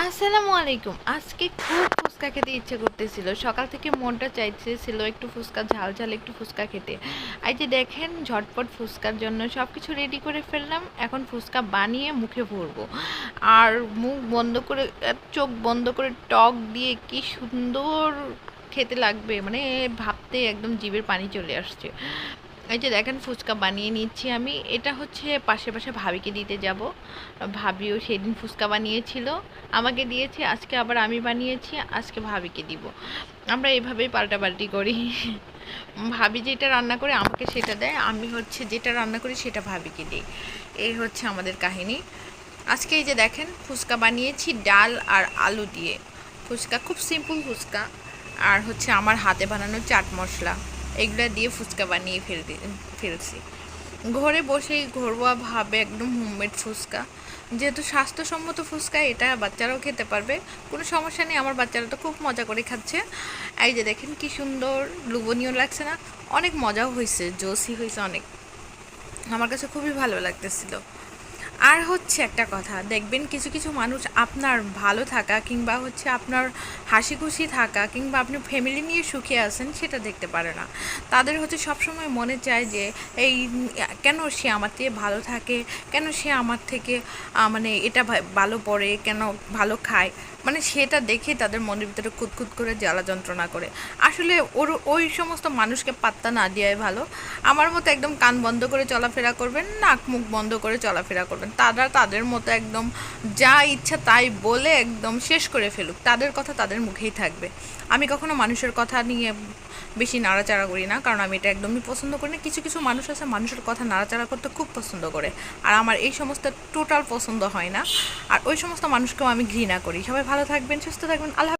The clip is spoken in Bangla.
আসসালামু আলাইকুম। আজকে খুব ফুচকা খেতে ইচ্ছে করতেছিল। সকাল থেকে মনটা চাইতেছিল একটু ফুচকা, ঝাল ঝাল একটু ফুচকা খেতে। এই যে দেখেন, ঝটপট ফুচকার জন্য সব কিছু রেডি করে ফেললাম। এখন ফুচকা বানিয়ে মুখে ভরবো। আর মুখ বন্ধ করে, চোখ বন্ধ করে টক দিয়ে কি সুন্দর খেতে লাগবে। মানে ভাবতে একদম জিভের পানি চলে আসছে। এই যে দেখেন ফুচকা বানিয়ে নিচ্ছি আমি। এটা হচ্ছে পাশে পাশে ভাবিকে দিতে যাব। ভাবিও সেদিন ফুচকা বানিয়েছিল। আমাকে দিয়েছে, আজকে আবার আমি বানিয়েছি, আজকে ভাবিকে দিব। আমরা এভাবেই পাল্টাপাল্টি করি। ভাবি যেটা রান্না করে আমাকে সেটা দেয়, আমি হচ্ছে যেটা রান্না করি সেটা ভাবিকে দিই। এই হচ্ছে আমাদের কাহিনী। আজকে এই যে দেখেন ফুচকা বানিয়েছি, ডাল আর আলু দিয়ে। ফুচকা, খুব সিম্পল ফুচকা। আর হচ্ছে আমার হাতে বানানো চাট মশলা। এগুলো দিয়ে ফুচকা বানিয়ে ফেলতে, ফেলছি। ঘরে বসেই ঘরোয়াভাবে একদম হোমমেড ফুচকা। যেহেতু স্বাস্থ্যসম্মত ফুচকা, এটা বাচ্চারাও খেতে পারবে। কোনো সমস্যা নেই, আমার বাচ্চারা তো খুব মজা করে খাচ্ছে। এই যে দেখেন কি সুন্দর, লুবনীয় লাগছে না? অনেক মজাও হয়েছে জোসি হয়েছে অনেক। আমার কাছে খুবই ভালো লাগতেছিল। আর হচ্ছে একটা কথা, দেখবেন কিছু কিছু মানুষ আপনার ভালো থাকা কিংবা হচ্ছে আপনার হাসি খুশি থাকা কিংবা আপনি ফ্যামিলি নিয়ে সুখে আছেন সেটা দেখতে পারে না। তাদের হচ্ছে সবসময় মনে চায় যে, এই, কেন সে আমার থেকে ভালো থাকে? কেন সে আমার থেকে মানে এটা ভালো পড়ে? কেন ভালো খায়? মানে সেটা দেখে তাদের মনের ভিতরে কুতকুত করে জ্বালা যন্ত্রণা করে। আসলে ওর, ওই সমস্ত মানুষকে পাত্তা না দেওয়াই ভালো। আমার মতো একদম কান বন্ধ করে চলাফেরা করবেন, নাক মুখ বন্ধ করে চলাফেরা করবেন। তারা তাদের মতো একদম যা ইচ্ছা তাই বলে একদম শেষ করে ফেলুক। তাদের কথা তাদের মুখেই থাকবে। আমি কখনো মানুষের কথা নিয়ে বেশি নাড়াচাড়া করি না, কারণ আমি এটা একদমই পছন্দ করি না। কিছু কিছু মানুষ আছে, মানুষের কথা নাড়াচাড়া করতে খুব পছন্দ করে। আর আমার এই সমস্ত টোটাল পছন্দ হয় না। আর ওই সমস্ত মানুষকেও আমি ঘৃণা করি। সবাই ভালো থাকবেন, সুস্থ থাকবেন, আল্লাহ